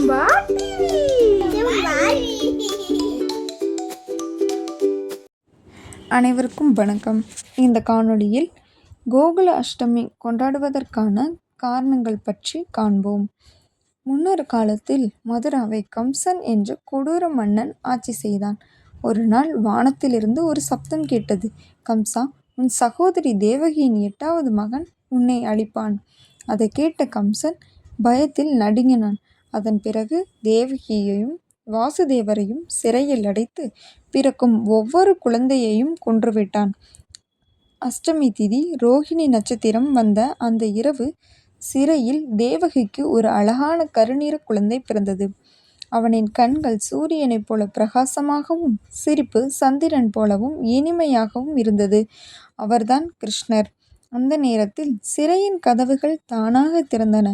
ஜெம்பா அனைவருக்கும் வணக்கம். இந்த காணொளியில் கோகுல அஷ்டமி கொண்டாடுவதற்கான காரணங்கள் பற்றி காண்போம். முன்னொரு காலத்தில் மதுராவை கம்சன் என்ற கொடூர மன்னன் ஆட்சி செய்தான். ஒரு நாள் வானத்திலிருந்து ஒரு சப்தம் கேட்டது. கம்சா உன் சகோதரி தேவகியின் எட்டாவது மகன் உன்னை அழிப்பான். அதை கேட்ட கம்சன் பயத்தில் நடுங்கினான். அதன் பிறகு தேவகியையும் வாசுதேவரையும் சிறையில் அடைத்து பிறக்கும் ஒவ்வொரு குழந்தையையும் கொன்றுவிட்டான். அஷ்டமி திதி ரோஹிணி நட்சத்திரம் வந்த அந்த இரவு சிறையில் தேவகிக்கு ஒரு அழகான கருநிற குழந்தை பிறந்தது. அவனின் கண்கள் சூரியனைப் போல பிரகாசமாகவும் சிரிப்பு சந்திரன் போலவும் இனிமையாகவும் இருந்தது. அவர்தான் கிருஷ்ணர். அந்த நேரத்தில் சிறையின் கதவுகள் தானாக திறந்தன.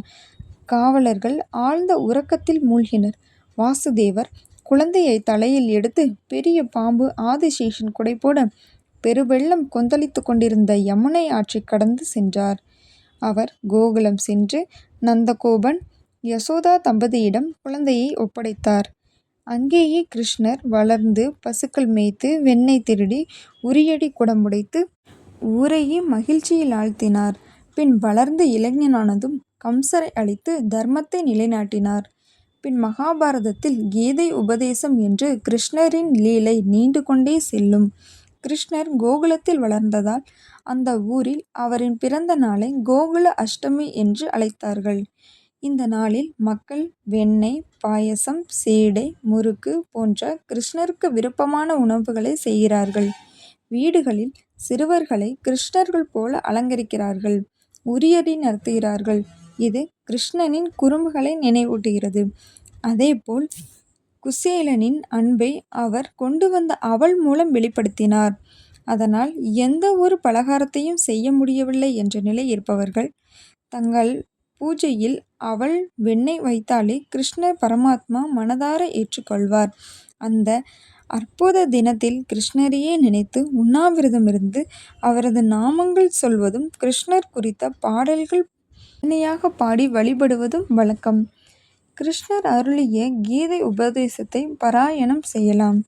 காவலர்கள் ஆழ்ந்த உறக்கத்தில் மூழ்கினர். வாசுதேவர் குழந்தையை தலையில் எடுத்து பெரிய பாம்பு ஆதிசேஷன் குடைபோட பெருவெள்ளம் கொந்தளித்து கொண்டிருந்த யமுனை ஆற்றை கடந்து சென்றார். அவர் கோகுலம் சென்று நந்தகோபன் யசோதா தம்பதியிடம் குழந்தையை ஒப்படைத்தார். அங்கேயே கிருஷ்ணர் வளர்ந்து பசுக்கள் மேய்த்து வெண்ணெய் திருடி உரியடி குடமுடைத்து ஊரையே மகிழ்ச்சியில் ஆழ்த்தினார். பின் வளர்ந்த இளைஞனானதும் கம்சரை அழித்து தர்மத்தை நிலைநாட்டினார். பின் மகாபாரதத்தில் கீதை உபதேசம் என்று கிருஷ்ணரின் லீலை நீண்டு கொண்டே செல்லும். கிருஷ்ணர் கோகுலத்தில் வளர்ந்ததால் அந்த ஊரில் அவரின் பிறந்த நாளை கோகுல அஷ்டமி என்று அழைத்தார்கள். இந்த நாளில் மக்கள் வெண்ணெய் பாயசம் சீடை முறுக்கு போன்ற கிருஷ்ணருக்கு விருப்பமான உணவுகளை செய்கிறார்கள். வீடுகளில் சிறுவர்களை கிருஷ்ணர்கள் போல அலங்கரிக்கிறார்கள். உரியடி நடத்துகிறார்கள். இது கிருஷ்ணனின் குறும்புகளை நினைவூட்டுகிறது. அதேபோல் குசேலனின் அன்பை அவர் கொண்டு வந்த அவள் மூலம் வெளிப்படுத்தினார். அதனால் எந்த ஒரு பலகாரத்தையும் செய்ய முடியவில்லை என்ற நிலை இருப்பவர்கள் தங்கள் பூஜையில் அவள் வெண்ணெய் வைத்தாலே கிருஷ்ணர் பரமாத்மா மனதார ஏற்றுக்கொள்வார். அந்த அற்புத தினத்தில் கிருஷ்ணரையே நினைத்து உண்ணாவிரதமிருந்து அவரது நாமங்கள் சொல்வதும் கிருஷ்ணர் குறித்த பாடல்கள் இணையாக பாடி வழிபடுவதும் வழக்கம். கிருஷ்ணர் அருளிய கீதை உபதேசத்தை பாராயணம் செய்யலாம்.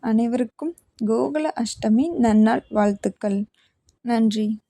அனைவருக்கும் கோகுல அஷ்டமி நன்னாள் வாழ்த்துக்கள். நன்றி.